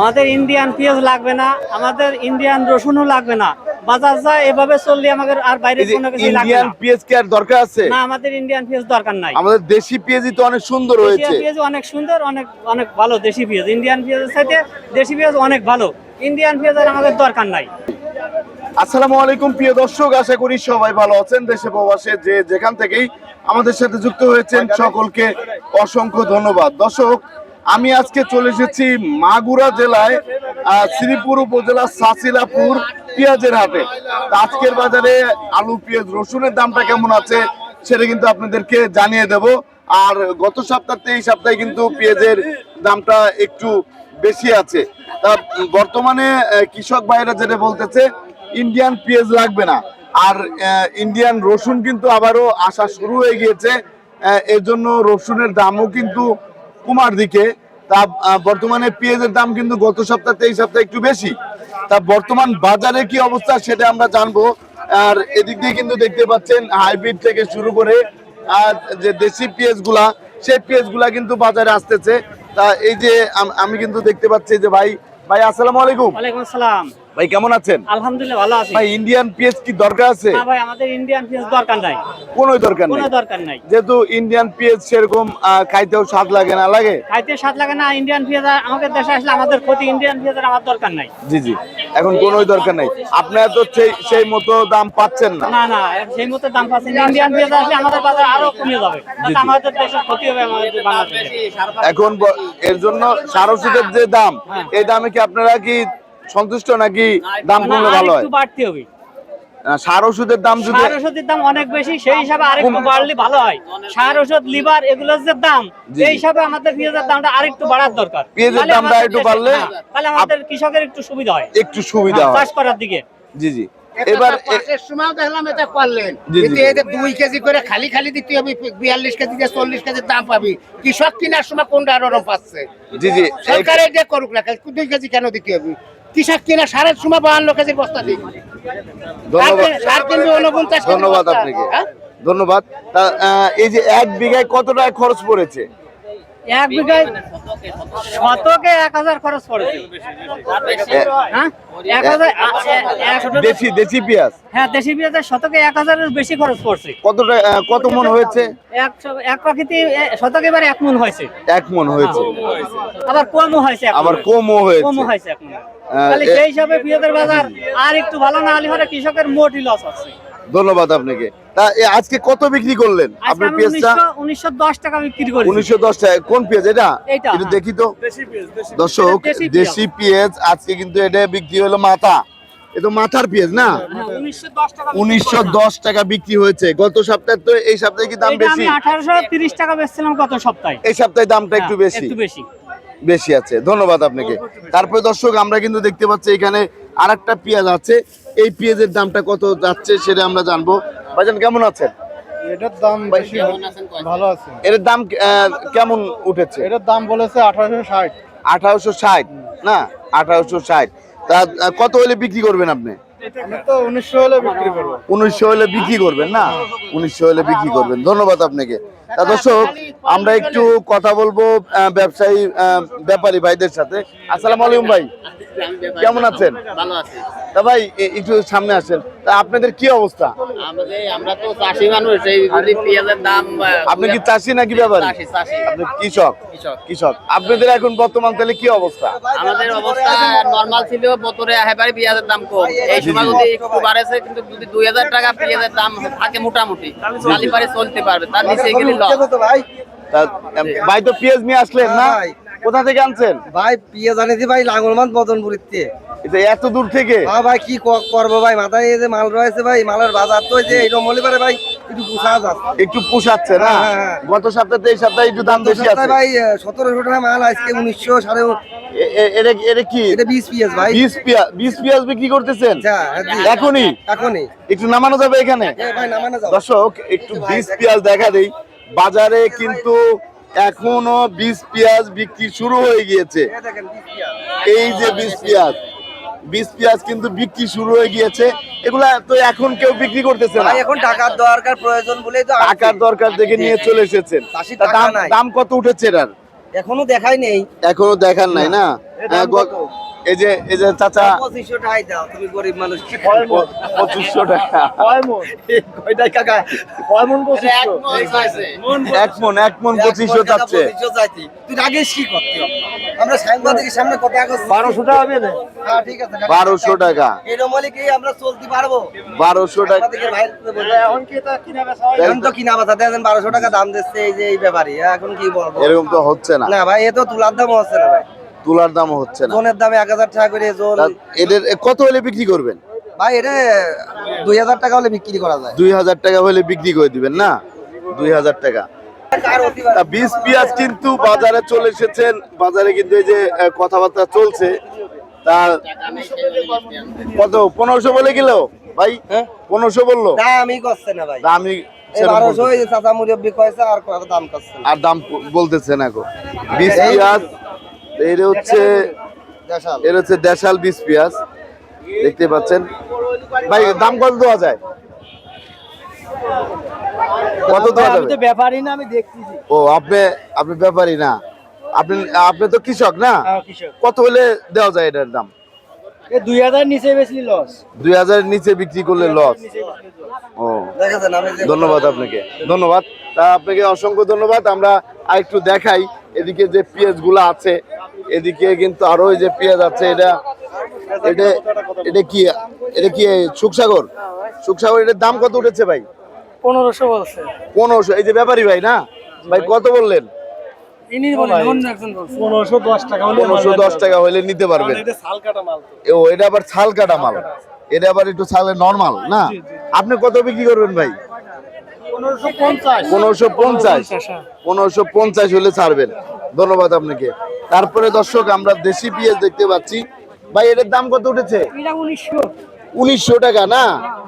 আমাদের ইন্ডিয়ান পেঁয়াজ লাগবে না আমাদের ইন্ডিয়ান রসুনও লাগবে না। বাজার যা এভাবে চললে আমাদের আর বাইরে কোনো কিছু লাগবে ইন্ডিয়ান পেঁয়াজ কি আর দরকার আছে? না আমাদের ইন্ডিয়ান পেঁয়াজ দরকার নাই। আমাদের দেশি পেঁয়াজই তো অনেক সুন্দর হয়েছে। পেঁয়াজ অনেক সুন্দর অনেক অনেক ভালো দেশি পেঁয়াজ। ইন্ডিয়ান পেঁয়াজের সাথে দেশি পেঁয়াজ অনেক ভালো। ইন্ডিয়ান পেঁয়াজের আমাদের দরকার নাই। আসসালামু আলাইকুম প্রিয় দর্শক আশা করি সবাই ভালো আছেন দেশে প্রবাসে যে যেখান থেকেই আমাদের সাথে যুক্ত হয়েছেন সকলকে অসংখ্য ধন্যবাদ। দর্শক আমি আজকে চলে এসেছি মাগুরা জেলায় শ্রীপুর উপজেলা সাসিলাপুর পেঁয়াজের হাটে। আজকের বাজারে আলু, পেঁয়াজ, রসুনের দামটা কেমন আছে সেটা কিন্তু আপনাদেরকে জানিয়ে দেব। আর গত সপ্তাহতে এই সপ্তাহে কিন্তু পেঁয়াজের দামটা একটু বেশি আছে। তা বর্তমানে কৃষক ভাইরা যেটা বলতেছে, ইন্ডিয়ান পেঁয়াজ লাগবে না। আর ইন্ডিয়ান রসুন কিন্তু আবারও আসা শুরু হয়ে গিয়েছে। এর জন্য রসুনের দামও কিন্তু কুমার দিকে। তা বর্তমানে পেঁয়াজের দাম কিন্তু গত সপ্তাহে, এই সপ্তাহে একটু বেশি। তা, বর্তমান বাজারে কি অবস্থা সেটা আমরা জানব। আর এদিক দিয়ে কিন্তু দেখতে পাচ্ছেন, হাইব্রিড থেকে শুরু করে আর যে দেশি পেঁয়াজগুলা সেই পেঁয়াজগুলা কিন্তু বাজারে আসতেছে। তা, এই যে আম- আমি কিন্তু দেখতে পাচ্ছি যে ভাই ভাই, আসসালামু আলাইকুম। ওয়ালাইকুম আসসালাম। ভাই কেমন আছেন? আলহামদুলিল্লাহ ভালো আছি। ভাই ইন্ডিয়ান পেঁয়াজ কি দরকার আছে? না ভাই আমাদের ইন্ডিয়ান পেঁয়াজ দরকার নাই। কোনো দরকার নাই। কোনো দরকার নাই। যেহেতু ইন্ডিয়ান পেঁয়াজ সেরকম খাইতেও স্বাদ লাগে না লাগে? খাইতে স্বাদ লাগে না ইন্ডিয়ান আর আমাদের দেশে আসলে আমাদের ক্ষতি ইন্ডিয়ান পেঁয়াজের আমার দরকার নাই। জি জি। এখন কোনোই দরকার নেই। আপনারা তো সেই সেই মতো দাম পাচ্ছেন না। না না সেই মতো দাম পাচ্ছেন ইন্ডিয়ান পেঁয়াজ আসলে আমাদের বাজার আরও কমে যাবে। তাতে আমাদের দেশের ক্ষতি হবে আমাদের বাংলাদেশে এখন এর জন্য সার ওষুধের যে দাম হ্যাঁ। এই দামে কি আপনারা কি সন্তুষ্ট নাকি দাম কমলে ভালো হয়? বাড়তে হবে। সার ওষুধের দাম যদি সার ওষুধের দাম অনেক বেশি সেই হিসাবে আরেকটু বাড়লে ভালো হয়। সার ওষুধ লিভার এগুলোর যে দাম। এই হিসাবে আমাদের পেঁয়াজের দামটা আরেকটু বাড়ার দরকার। পেঁয়াজের দামটা একটু বাড়লে হ্যাঁ, তাহলে আমাদের কৃষকের একটু সুবিধা হয়। একটু সুবিধা হ্যাঁ, হয়। চাষ করার দিকে। জি জি। এবার পাশের সময় দেখলাম এটা পারলেন কিন্তু এদের দুই কেজি করে খালি খালি দিতে হবে বিয়াল্লিশ কেজি দিয়ে চল্লিশ কেজির দাম পাবি। কৃষক কেনার সময় কোনটা নরম পাচ্ছে? জি জি। এই- সরকার এটা করুক না দুই কেজি কেন দিতে হবে? কৃষক কিনা সারের সময় বাহান্ন কেজির বস্তা দিই। ধন্যবাদ। সার কিনবে উনপঞ্চাশ ধন্যবাদ আপনাকে? ধন্যবাদ। এই যে এক বিঘায় কত টাকা খরচ পড়েছে? এক বিঘায় শতকে এক হাজার খরচ পড়েছে। হ্যাঁ। দেশি দেশি পেঁয়াজ? হ্যাঁ দেশি পেঁয়াজের শতকে এক হাজারের বেশি খরচ পড়ছে। কত কত মন হয়েছে? এক এক প্রকৃতি শতকে এবার এক মন হয়েছে। এক মন হয়েছে। আবার কমও হয়েছে আবার কমও হয়েছে। কমও হয়েছে। তাহলে সেই হিসাবে পেঁয়াজের বাজার আর একটু ভালো না হলে কৃষকের মোটই লস আছে ধন্যবাদ আপনাকে। তা আজকে কত বিক্রি করলেন? আপনার পেঁয়াজটা? উনিশশো- দশ টাকা বিক্রি করি উনিশশো দশ টাকা। কোন পেঁয়াজ এটা? হ্যাঁ। দেখি তো। দর্শক এটা দেশি পেঁয়াজ। দেশি পেঁয়াজ আজকে কিন্তু এটা বিক্রি হলো মাথা। এ তো মাথার পেঁয়াজ না? উনিশশো দশ টাকা বিক্রি উনিশশো। দশ টাকা বিক্রি হয়েছে। গত সপ্তাহে তো এই সপ্তাহে কি দাম বেশি আমি আঠারোশো তিরিশ টাকা বেচছিলাম গত সপ্তাহে। এই সপ্তাহে দামটা একটু হ্যাঁ, বেশি। একটু বেশি। বেশি আছে। ধন্যবাদ আপনাকে। তারপরে দর্শক আমরা কিন্তু দেখতে পাচ্ছি এখানে আরেকটা পেঁয়াজ আছে। এই পেঁয়াজের দামটা কত যাচ্ছে সেটা আমরা জানব। ভাইজান কেমন আছেন? এটার দাম বেশি ভালো আছে এর দাম কেমন উঠেছে? এটার দাম বলেছে আঠারোশো ষাট। আঠারোশো ষাট না? আঠারোশো ষাট। তা কত হলে বিক্রি করবেন আপনি? উনিশশো হলে বিক্রি করব। উনিশশো হলে বিক্রি করবেন না? উনিশশো হলে বিক্রি করবেন। ধন্যবাদ আপনাকে। তা দর্শক আমরা একটু কথা বলব ব্যবসায়ী আহ, ব্যাপারী ভাইদের সাথে। আসসালাম আলাইকুম ভাই। কেমন আছেন? ভালো আছে। তা ভাই একটু সামনে আসেন। তা আপনাদের কি অবস্থা? আমরা তো চাষি মানুষ এই যদি পেঁয়াজের দাম আপনি কি চাষি নাকি ব্যাপারী? চাষি চাষি। আপনি কৃষক। কৃষক। আপনাদের এখন বর্তমান তাহলে কি অবস্থা? আমাদের অবস্থা নর্মাল ছিল বছরে একেবারে পেঁয়াজের দাম কম। এই সময় যদি একটু বাড়েছে কিন্তু যদি দুই হাজার টাকা পেঁয়াজের দাম থাকে মোটামুটি খালি পারে চলতে পারবে তার নিচে গেলে ভাই। তো পেঁয়াজ নিয়ে আসলেন না? কোথা থেকে আনছেন? ভাই পিয়ে জানিছি ভাই লাঙ্গলমান মদনপুরিতে এটা এত দূর থেকে? হ্যাঁ ভাই কি করব ভাই? মাথায় এই যে মাল রয়েছে ভাই মালের বাজার তো যে এইরকম হলে পারে ভাই একটু পুষা যাচ্ছে। একটু পোষাচ্ছে না? হ্যাঁ, হ্যাঁ। গত সপ্তাহে এই সপ্তাহে একটু দাম বেশি আছে। ভাই সতেরোশো টাকা মাল আজকে উনিশশো সাড়ে এটা এটা কি? এটা বিশ পিএস ভাই। বিশ বিশ বিক্রি করতেছেন? হ্যাঁ, এখনই? এখনই। একটু নামানো যাবে এখানে? দর্শক একটু দেখা দেই। বাজারে কিন্তু এখনও বীজ পেঁয়াজ বিক্রি শুরু হয়ে গিয়েছে। এ দেখেন, 20 পিয়াজ। এই যে বীজ পেঁয়াজ। বীজ পেঁয়াজ কিন্তু বিক্রি শুরু হয়ে গিয়েছে। এগুলা তো এখন কেউ বিক্রি করতেছে না। এখন টাকার দরকার প্রয়োজন বলেই তো। টাকার দরকার দেখে নিয়ে চলে এসেছেন। দাম দাম কত উঠেছে এটার? এখনও দেখাই নেই। এখনও দেখার নাই না? হ্যাঁ, এই যে এই যে চাচা। পঁচিশশো টাকাই দাও তুমি গরিব মানুষ। পঁচিশশো টাকা। কাকা? কয় মন এটা এক মন এক মন পঁচিশশো চাচ্ছে। তুই আগে কি করতে? আমরা সাংবাদিকের সামনে কথা বারোশো টাকা হবে না হ্যাঁ ঠিক আছে কাকা। বারোশো টাকা। এরকম হলে কি আমরা চলতে পারব? বারোশো টাকা। হয়? বারোশো দাম দিচ্ছে এই যে এই ব্যাপারই এখন কি বলব? এরকম তো হচ্ছে না। না ভাই এ তো তুলার দাম হচ্ছে না ভাই। তুলার দাম হচ্ছে না। জোনের দাম এক হাজার টাকা করে জোন। এদের কত হলে বিক্রি করবেন? ভাই এটা দুই হাজার টাকা হলে বিক্রি করা যায়। দুই হাজার টাকা হলে বিক্রি করে দিবেন না? দুই হাজার টাকা। বীজ পেঁয়াজ কিন্তু বাজারে চলে এসেছেন। বাজারে কিন্তু এই যে কথাবার্তা চলছে। তা কত? পনেরোশো বলে গেল ভাই হ্যাঁ? পনেরোশো বলল। দামই করছে না ভাই। কয়েছে আর দাম বলতেছে না গো। বীজ পেঁয়াজ এর হচ্ছে দেশাল এর হচ্ছে দেশাল বীজ পেঁয়াজ। দেখতে পাচ্ছেন। ভাই দাম কত দেওয়া যায়? কত দেওয়া যাবে? ব্যাপারই না আমি দেখতেছি। ও আপনি আপনি ব্যাপারী না। আপনি আপনি তো কৃষক না? কত হলে দেওয়া যায় এটার দাম? দুই হাজার নিচে বেশি লস দুই হাজারের নিচে বিক্রি করলে লস ও ধন্যবাদ আপনাকে। ধন্যবাদ। তা আপনাকে অসংখ্য ধন্যবাদ। আমরা আরেকটু দেখাই এদিকে যে পেঁয়াজগুলো আছে। এদিকে কিন্তু আরও এই যে পেঁয়াজ আছে এটা এটা এটা কি এটা কি সুখসাগর সুখসাগর এটার দাম কত উঠেছে ভাই? পনেরোশো বলছে। পনেরোশো এই যে ব্যাপারী ভাই না? ভাই কত বললেন? ইনি বলেন অন্য একজন বলছে। পনেরোশো দশ টাকা হলে পনেরোশো দশ টাকা হলে নিতে পারবেন। এটা শাল কাটা মাল ও এটা আবার ছাল কাটা মাল। এটা আবার একটু ছালে নর্মাল না? আপনি কত বিক্রি করবেন ভাই? পনেরোশো পনেরোশো পঞ্চাশ। পনেরোশো পঞ্চাশ হলে ছাড়বেন। ধন্যবাদ আপনাকে। তারপরে দর্শক আমরা দেশি পেঁয়াজ দেখতে পাচ্ছি। ভাই এটার দাম কত উঠেছে? উনিশশো। টাকা না?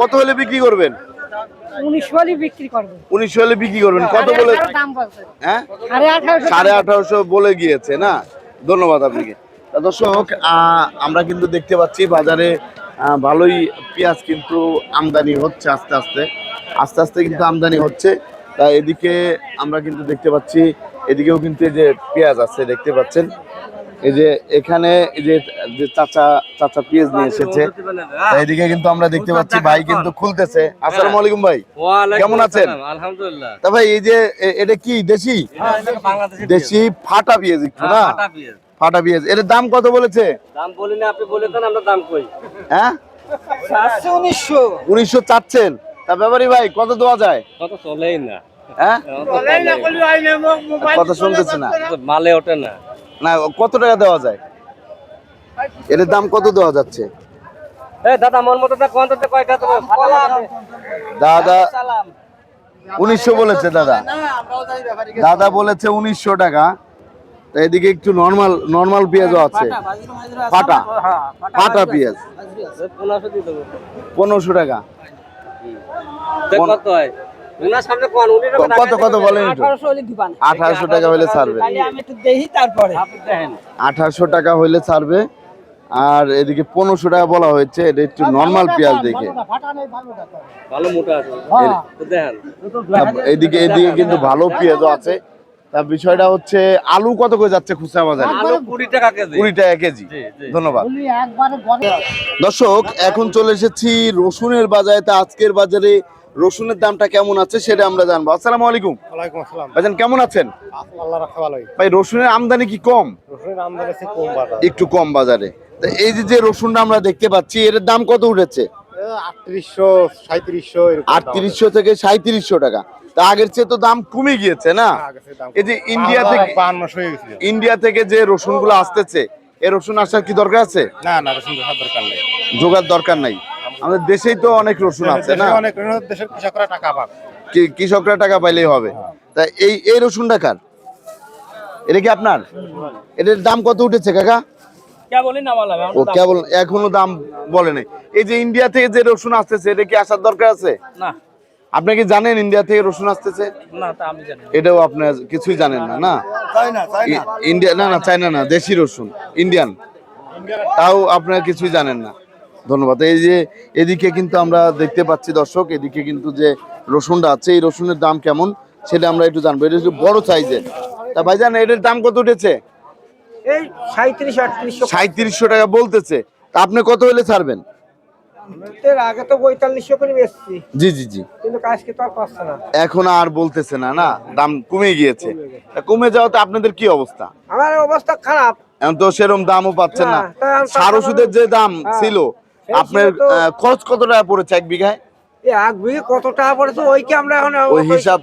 কত হলে বিক্রি করবেন? উনিশশো হলে বিক্রি করবেন। কত বলে হ্যাঁ? সাড়ে আঠারোশো। বলে গিয়েছে না? ধন্যবাদ আপনাকে। দর্শক আহ, আমরা কিন্তু দেখতে পাচ্ছি বাজারে ভালোই পেঁয়াজ কিন্তু আমদানি হচ্ছে আস্তে আস্তে। আস্তে আস্তে কিন্তু আমদানি হচ্ছে। তা এদিকে আমরা কিন্তু দেখতে পাচ্ছি এদিকেও কিন্তু এই যে পেঁয়াজ আছে দেখতে পাচ্ছেন। এই যে এখানে এই যে চাচা চাচা পেঁয়াজ নিয়ে এসেছে। তা এদিকে কিন্তু আমরা দেখতে পাচ্ছি ভাই কিন্তু খুলতেছে। আসসালামু আলাইকুম ভাই। কেমন আছেন? আলহামদুলিল্লাহ। তা ভাই এই যে এটা কি দেশি? দেশি ফাটা পেঁয়াজ একটু না? ফাটা পেঁয়াজ। এর দাম কত বলেছে? দাম বলি না আপনি বলে দেন আমরা দাম কই। হ্যাঁ? উনিশশো। উনিশশো চাচ্ছেন। তা ব্যাপারী ভাই কত দেওয়া যায়? কত চলেই না। হ্যাঁ কথা শুনতেছে না। মালে ওঠে না। না কত টাকা দেওয়া যায়? এর দাম কত দেওয়া যাচ্ছে? দাদা মন মতো কয়টা দাদা উনিশশো বলেছে দাদা। দাদা বলেছে উনিশশো টাকা। তা এদিকে একটু নর্মাল নর্মাল পেঁয়াজও আছে। ফাটা ফাটা। পেঁয়াজ। পনেরোশো টাকা। কত হয়? কত কত বলেন আঠারোশো হলে টাকা হলে ছাড়বে। আঠারোশো টাকা হইলে ছাড়বে। আর এদিকে পনেরোশো টাকা বলা হয়েছে এটা একটু নর্মাল পেঁয়াজ দেখে। ভালো আছে। তো এদিকে এদিকে কিন্তু ভালো পেঁয়াজও আছে। তা বিষয়টা হচ্ছে আলু কত করে যাচ্ছে খুচরা বাজারে? কুড়ি টাকা কেজি। কুড়ি টাকা কেজি। ধন্যবাদ। দর্শক এখন চলে এসেছি রসুনের বাজারে। তা আজকের বাজারে রসুনের দামটা কেমন আছে সেটা আমরা জানব। আসসালামু আলাইকুম। ওয়ালাইকুম আসসালাম। ভাইজান কেমন আছেন? আল্লাহ রাখা ভালোই। ভাই রসুনের আমদানি কি কম? রসুনের আমদানি কম বাজার। একটু কম বাজারে। তা এই যে যে রসুনটা আমরা দেখতে পাচ্ছি এর দাম কত উঠেছে? আটত্রিশশো থেকে সাঁত্রিশশো টাকা। তা আগের চেয়ে তো দাম কমে গিয়েছে না? এই যে ইন্ডিয়া থেকে হয়ে ইন্ডিয়া থেকে যে রসুনগুলো আসতেছে এই রসুন আসার কি দরকার আছে? না না রসুন দরকার নেই। যোগার দরকার নাই। আমাদের দেশেই তো অনেক রসুন আছে না? অনেক দেশের কৃষকরা টাকা কি- কৃষকরা টাকা পাইলেই হবে। তা এই এই রসুনটা কার? এটা কি আপনার? এটার দাম কত উঠেছে কাকা? ও কেবল এখনও দাম বলে নাই। এই যে ইন্ডিয়া থেকে যে রসুন আসতেছে এটা কি আসার দরকার আছে? না। আপনি কি জানেন ইন্ডিয়া থেকে রসুন আসতেছে? না তা আমি জানি এটাও আপনার কিছুই জানেন না না? ইন্ডিয়া না না চাইনা না দেশি রসুন ইন্ডিয়ান। তাও আপনারা কিছুই জানেন না। ধন্যবাদ। এই যে এদিকে কিন্তু আমরা দেখতে পাচ্ছি দর্শক এদিকে কিন্তু যে রসুনটা আছে এই রসুনের দাম কেমন সেটা আমরা একটু জানব। এটা একটু বড় সাইজের। তা ভাই ভাইজান এটার দাম কত উঠেছে? সাঁত্রিশশো টাকা বলতেছে। তা আপনি কত হলে ছাড়বেন? আগে তো পঁয়তাল্লিশশো করে বেচছি। জি জি জি। কিন্তু আজকে তো আর পাচ্ছে না। এখন আর বলতেছে না না? দাম কমে গিয়েছে। তা কমে যাওয়াতে আপনাদের কি অবস্থা? আমার অবস্থা খারাপ। এখন তো সেরকম দামও পাচ্ছেন না। আমি সার ওষুধের যে দাম হ্যাঁ, ছিল আপনার খরচ কত টাকা পড়েছে এক বিঘায়? এক বিঘে কত টাকা পড়েছে ওইকে আমরা এখন ওই হিসাব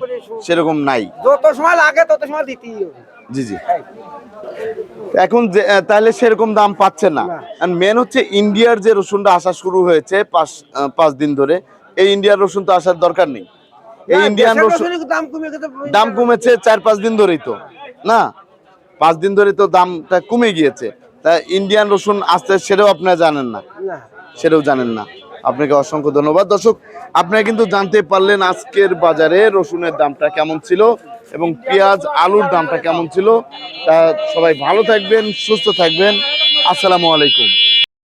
সেরকম নাই। যত সময় লাগে তত সময় দিতেই জি জি। এখন তাহলে সেরকম দাম পাচ্ছেন না। মেন হচ্ছে ইন্ডিয়ার যে রসুনটা আসা শুরু হয়েছে পাঁচ পাঁচ দিন ধরে এই ইন্ডিয়ার রসুন তো আসার দরকার নেই। এই ইন্ডিয়ান রসুন দাম কমেছে চার পাঁচ দিন ধরেই তো। না পাঁচ দিন ধরে তো দামটা কমে গিয়েছে। তা ইন্ডিয়ান রসুন আসতে সেটাও আপনারা জানেন না। সেটাও জানেন না। আপনাকে অসংখ্য ধন্যবাদ। দর্শক, আপনারা কিন্তু জানতে পারলেন আজকের বাজারে রসুনের দামটা কেমন ছিল এবং পেঁয়াজ, আলুর দামটা কেমন ছিল। তা সবাই ভালো থাকবেন, সুস্থ থাকবেন। আসসালামু আলাইকুম।